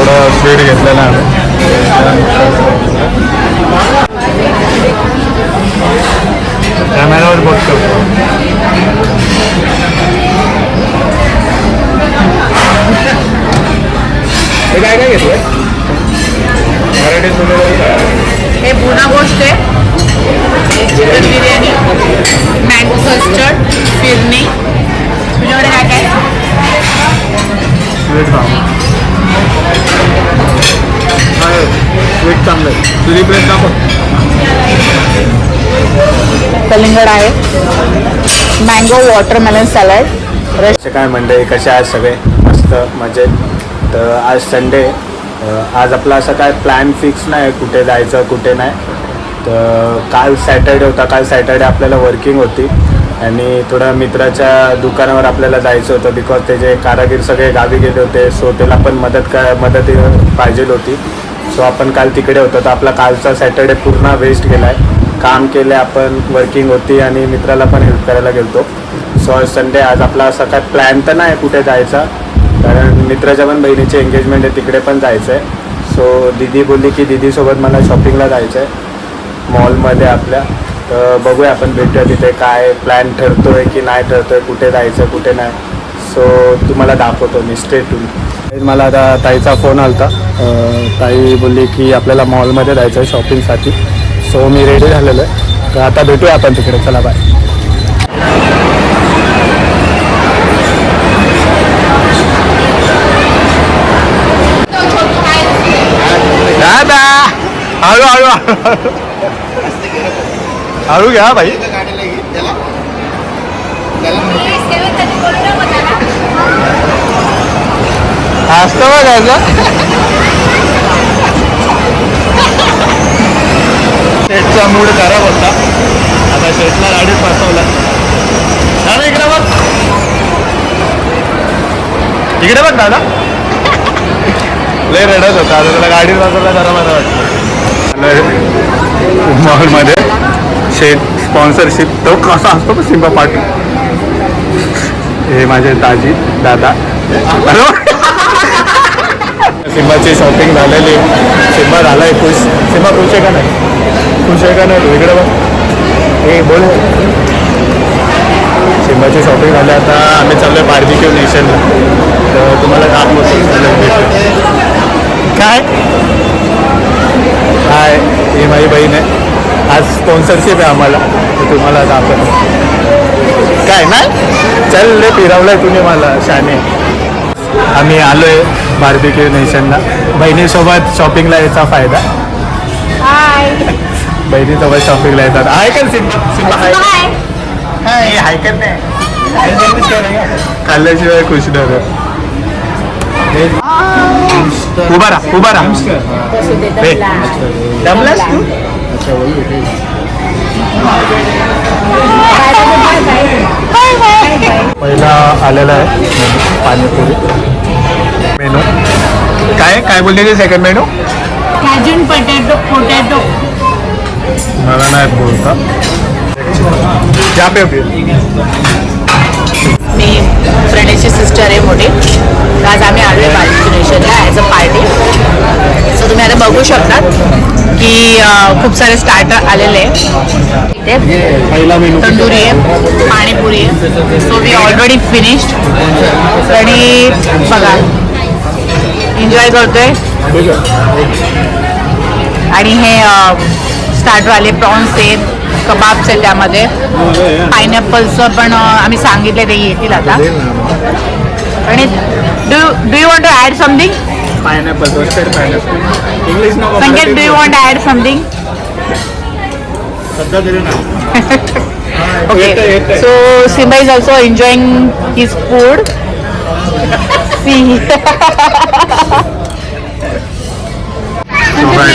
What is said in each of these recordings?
थोडं स्वीट घेतलेलं आहे. कॅमेरावर बघतो. हे काय काय घेतलंय? मराठी हे पुन्हा गोष्ट आहे. Chicken biryani mango custard phirni. तुझ्याकडे काय काय? स्वीट आहे स्वीट चांगलं आहे तुझी प्लेट दाखव कलिंगड आहे. मँगो वॉटरमेलन सॅलड कसे काय मंडळी कसे आहेत सगळे? मस्त मजेत. तर आज संडे आज आपला असं काय प्लॅन फिक्स नाही कुठे जायचं कुठे नाही. तर काल सॅटर्डे होता काल सॅटर्डे आपल्याला वर्किंग होती. आणि थोडं मित्राच्या दुकानावर आपल्याला जायचं होतं बिकॉज त्याचे कारागीर सगळे गावी गेले होते सो त्याला पण मदत का मदत पाहिजे होती. सो आपण काल तिकडे होतो तर आपला कालचा सॅटर्डे पूर्ण वेस्ट गेला आहे काम केले आपण वर्किंग होती आणि मित्राला पण हेल्प करायला गेलो सो आज संडे आज आपला असा काय प्लॅन तर नाही कुठे जायचा. कारण मित्राच्या पण बहिणीची एंगेजमेंट आहे तिकडे पण जायचं आहे सो दिदी बोलली की दीदीसोबत मला शॉपिंगला जायचं आहे मॉलमध्ये आपल्या. तर बघूया आपण भेटूया तिथे काय प्लॅन ठरतोय की नाही ठरतोय कुठे जायचं कुठे नाही. सो तुम्हाला दाखवतो मी स्टेटून मला आता ताईचा फोन आला होता ताई बोलली की आपल्याला मॉलमध्ये जायचं आहे शॉपिंगसाठी सो मी रेडी झालेलो आहे. तर आता भेटूया आपण तिकडे. चला बाय दादा हळू हळू हळू घ्या भाई असतं बघायचं शेटचा मूड खराब होता. आता शेटला गाडीत बसवला दादा इकडे बघ. इकडे बघ दादा. लय रडत होता. आता त्याला गाडीत बसवला जरा बरं वाटतं. मॉलमध्ये शेट स्पॉन्सरशिप तो कसा असतो का सिंबा पाटील हे माझे दाजी दादा. सिंबाची शॉपिंग झालेली. सिंबा झाला आहे खुश. सिंबा खुश आहे का नाही? खुश आहे का नाही? इकडे बघ. हे बोल. सिंबाची शॉपिंग झाली. आता आम्ही चाललोय बार्बिक्यू नेशनला तर तुम्हाला दाखवतो काय? काय ही माझी बहीण आहे. आज स्पॉन्सरशिप आहे आम्हाला. तुम्हाला दाखवतो. काय ना? चल रे फिरवलंय तुम्ही मला शाने. आम्ही आलोय बार्बिक्यू नेशनला बहिणीसोबत शॉपिंगला यायचा फायदा. हाय बहिणीसोबत शॉपिंगला येतात. आहे का सिंबा हाय का नाही खाल्ल्याशिवाय खुश नाही होत. उभा राहा उभा राहा. दमलास तू? पहिला आलेला आहे पाणीपुरी. मेनू. काय काय बोलले second menu Cajun potato potato मला नाही बोलता. पे पिऊ. मी प्रणयची सिस्टर आहे मोठी. आज आम्ही आलो आहे ॲज अ पार्टी सो तुम्ही आता बघू शकतात. की खूप सारे स्टार्टर आलेले आहे तंदुरी आहे पाणीपुरी आहे. सो वी ऑलरेडी फिनिश्ड आणि बघा. एन्जॉय करतोय. आणि हे स्टार्टर आले प्रॉन्स आहेत कबाब्स आहेत त्यामध्ये. पायनॅपलचं पण आम्ही सांगितले ते येतील आता. आणि do do you want to add something pineapple roasted pineapple English नको Sanket do you want add something सध्या तरी नाही. Okay, so Simba is also enjoying his food. See.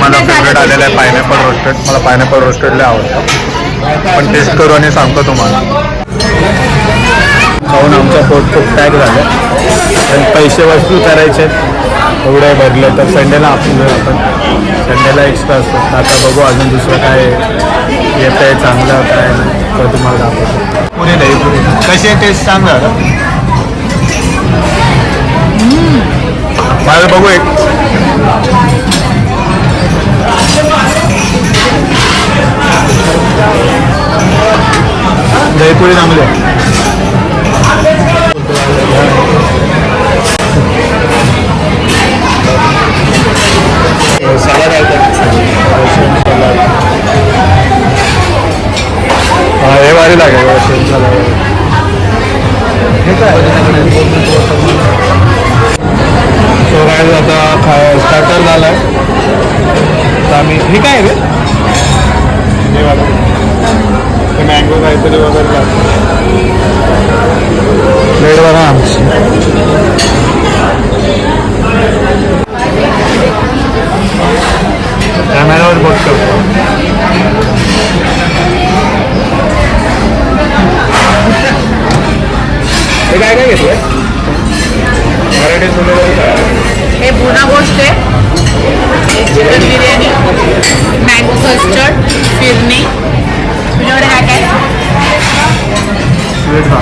मला फेवरेट आलेलं आहे पायनॅपल रोस्टेड मला पायनॅपल रोस्टेड लय आवडतं. पण टेस्ट करू आणि सांगतो तुम्हाला. खाऊन आमचं पोट खूप पॅक झालं. पण पैसे वस्तू करायचे एवढे भरले तर संडेला आपण आपण. संडेला एक्स्ट्रा असतो. आता बघू अजून दुसरं काय येतं आहे चांगलं काय तर तुम्हाला दाखवतो. पुणे नाही पुणे कशी आहे टेस्ट चांगलं जरा. मला बघू एक. दहीपुरी चांगली आहे. हा हे भारी लागेल. रशियन सलाड हे काय? सो काय आता खा स्टार्टर झाला आहे तर आम्ही हे काय आहे रे? हे बघा. ते मँगो काहीतरी वगैरे लागतं. Chicken biryani mango custard phirni तुझ्याकडे काय काय स्वीट हा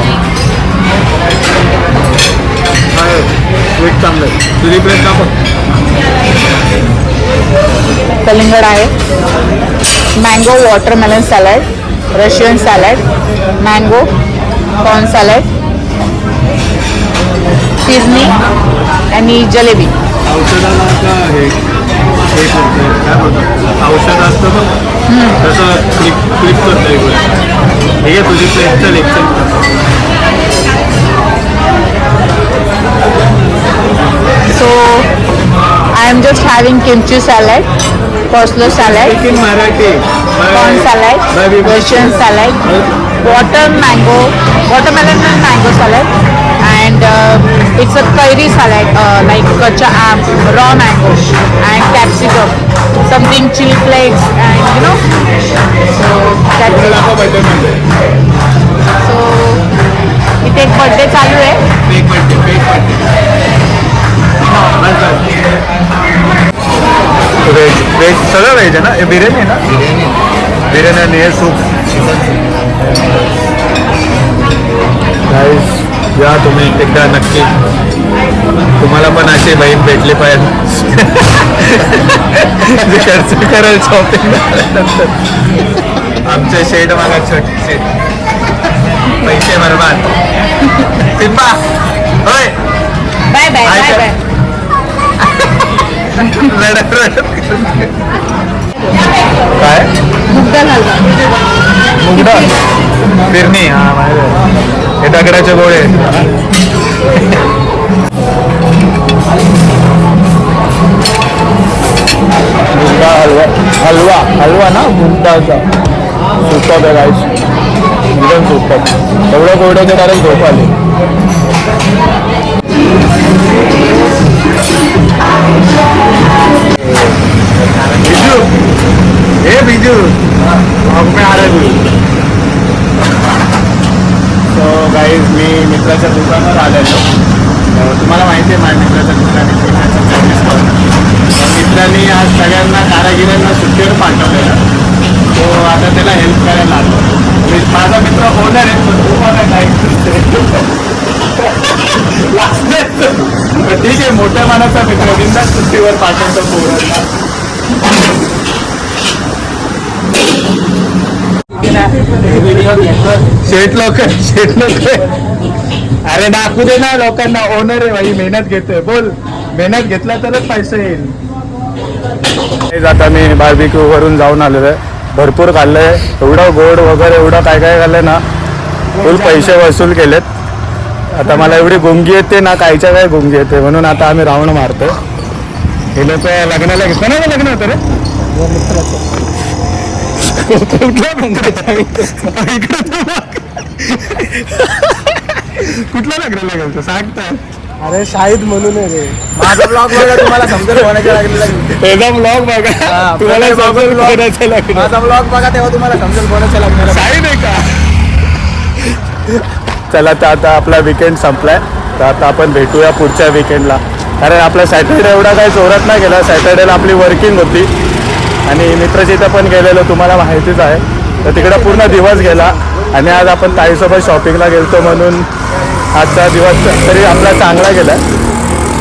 स्वीट चांगलं तुझी प्लेट का कलिंगड आहे mango watermelon salad Russian salad mango corn salad phirni आणि जलेबी औषधाला का हे हे करतं काय बोलतात? औषध असतं बघ. तसं क्लिक क्लिक करतं इकडे आहे तुझी प्लेट चल so I am just having kimchi salad coleslaw salad in Marathi corn salad Russian salad water mango watermelon and mango it's a kairi salad like कच्चा am raw mango and capsicum something chilli flakes and you know so इथे एक birthday चालू आहे veg veg सगळं veg आहे ना बिर्याणी आहे ना बिर्याणी आणि हे सूप या तुम्ही एकदा नक्की तुम्हाला पण अशी बहीण भेटली पाहिजे. खर्च कराल शॉपिंग आमचे शेड मला छोटे पैसे बरबाद. सिम्बा होय. Bye bye bye bye. रडत रडत. काय? फिरणी हा. हे दगडाचे गोळे. मुगडा हलवा हलवा हलवा ना मुगडाचा सुपक आहे राईस एकदम सुपक एवढं गोड्याचं कारण झोप आली बिजू. हे बिजू. मग मी आले सो गाईज मी मित्राच्या दुकानावर आलेलो. तुम्हाला माहिती आहे माझ्या मित्राच्या दुकानाने पुण्याचं सर्व्हिस मित्रांनी आज सगळ्यांना कारागिरांना सुट्टीवर पाठवलेलं. तो आता त्याला हेल्प करायला आलो. मी म्हणजे माझा मित्र ओनर आहे पण तू मला नाही ठीक आहे मोठ्या मानाचा मित्र बिंदा सुट्टीवर पाठवतो पोरांना. शेट लोक शेट लोक. अरे दाखवू दे ना लोकांना ओनर आहे भाई मेहनत घेतोय. बोल मेहनत घेतला तरच पैसे येईल. आता मी बार्बिक्यू वरून जाऊन आलेलो आहे. भरपूर खाल्लंय. एवढं गोड वगैरे एवढं काय काय खाल्लंय ना फुल पैसे वसूल केलेत. आता मला एवढी गुंगी येते ना कायच्या काय गुंगी येते? म्हणून आता आम्ही राऊंड मारतोय. हे लोक लग्नाला कोणाला लग्न होतं रे? कुठल्या कुठल्या लग्नाला गेलतो सांगता. अरे शाहिद म्हणून आहे रे. माझा ब्लॉग बघा तुम्हाला समजेल कोणाच्या लागलेला त्याचा ब्लॉग बघा. तुम्हाला समजेल माझा ब्लॉग बघा तेव्हा तुम्हाला समजेल कोणाच्या लागलेला साईड आहे का? चला तर आता आपला विकेंड संपलाय. तर आता आपण भेटूया पुढच्या विकेंडला कारण आपला सॅटर्डे एवढा काही जोरात नाही गेला. सॅटर्डेला आपली वर्किंग होती. आणि मित्राच्या इथं पण गेलेलो तुम्हाला माहितीच आहे. तर तिकडं पूर्ण दिवस गेला. आणि आज आपण ताईसोबत शॉपिंगला गेलतो म्हणून आजचा दिवस तरी आपला चांगला गेला.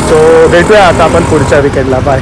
सो भेटूया आता आपण पुढच्या विकेंडला बाय